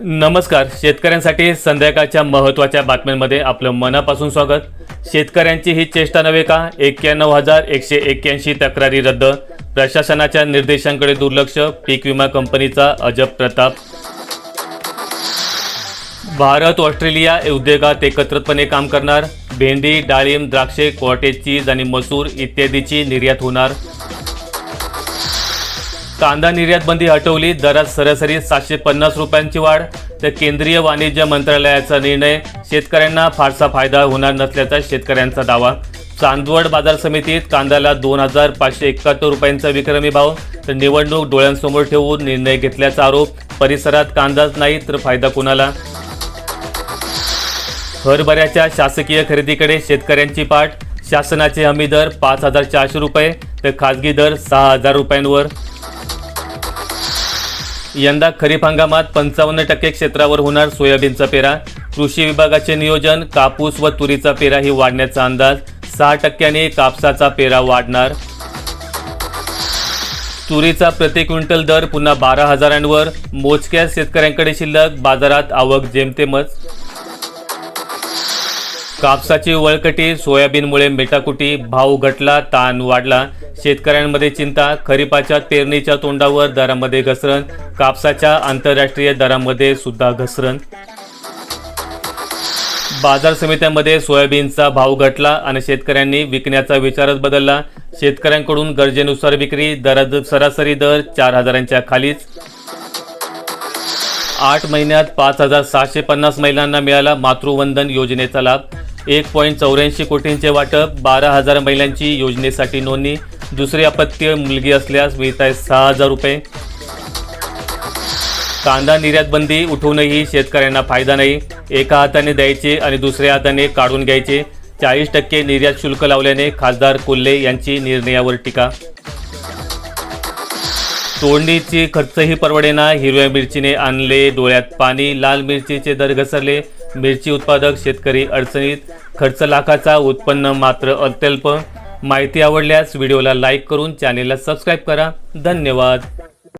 नमस्कार. शेतकऱ्यांसाठी संध्याकाळच्या महत्त्वाच्या बातम्यांमध्ये आपलं मनापासून स्वागत. शेतकऱ्यांची ही चेष्टा नव्हे का? एक्क्याण्णव हजार एकशे एक्क्याऐंशी तक्रारी रद्द. प्रशासनाच्या निर्देशांकडे दुर्लक्ष. पीक विमा कंपनीचा अजब प्रताप. भारत ऑस्ट्रेलिया उद्योगात एकत्रितपणे काम करणार. भेंडी डाळिंब द्राक्षे कॉटेज चीज आणि मसूर इत्यादीची निर्यात होणार. कांदा निर्यात बंदी हटवली दरात सरासरी सातशे पन्नास रुपयांची वाढ. तर केंद्रीय वाणिज्य मंत्रालयाचा निर्णय शेतकऱ्यांना फारसा फायदा होणार नसल्याचा शेतकऱ्यांचा दावा. चांदवड बाजार समितीत कांद्याला दोन हजार पाचशे एकाहत्तर रुपयांचा विक्रमी भाव. तर निवडणूक डोळ्यांसमोर ठेवून निर्णय घेतल्याचा आरोप परिसरात कांदाच नाही तर फायदा कोणाला? हरभऱ्याच्या शासकीय खरेदीकडे शेतकऱ्यांची पाठ. शासनाचे हमी दर पाच हजार चारशे रुपये तर खाजगी दर सहा हजार रुपयांवर. यंदा खरीप हंगामात पंचावन्न टक्के क्षेत्रावर होणार सोयाबीनचा पेरा. कृषी विभागाचे नियोजन कापूस व तुरीचा पेराही वाढण्याचा अंदाज. सहा टक्क्याने कापसाचा पेरा वाढणार. तुरीचा प्रति क्विंटल दर पुन्हा बारा हजारांवर. मोजक्या शेतकऱ्यांकडे शिल्लक बाजारात आवक जेमतेमच. कापसाची वळकटी सोयाबीनमुळे मेटाकुटी भाव घटला ताण वाढला. शेतकऱ्यांमध्ये चिंता खरीपाच्या पेरणीच्या तोंडावर दरामध्ये घसरण कापसाच्या आंतरराष्ट्रीय दरामध्ये सुद्धा घसरण. बाजार समित्यांमध्ये सोयाबीनचा भाव घटला आणि शेतकऱ्यांनी विकण्याचा विचारच बदलला. शेतकऱ्यांकडून गरजेनुसार विक्री दरात सरासरी दर चार हजारांच्या खालीच. आठ महिन्यात पाच हजार सहाशे पन्नास महिलांना मिळाला मातृवंदन योजनेचा लाभ. एक पॉईंट चौऱ्याऐंशी कोटींचे वाटप बारा हजार महिलांची योजनेसाठी नोंदणी दुसरी अपत्य मुलगी असल्यास मिळत आहे सहा हजार रुपये. कांदा निर्यात बंदी उठवूनही शेतकऱ्यांना फायदा नाही. एका हाताने द्यायचे आणि दुसऱ्या हाताने काढून घ्यायचे. चाळीस टक्के निर्यात शुल्क लावल्याने खासदार कोल्हे यांची निर्णयावर टीका. तोडणीची खर्चही परवडेना. हिरव्या मिरचीने आणले डोळ्यात पाणी लाल मिरचीचे दर घसरले. मिरची उत्पादक शेतकरी अडचणीत खर्च लाखाचा उत्पन्न मात्र अत्यल्प. माहिती आवडल्यास व्हिडिओला लाईक करून चॅनेलला सबस्क्राईब करा. धन्यवाद.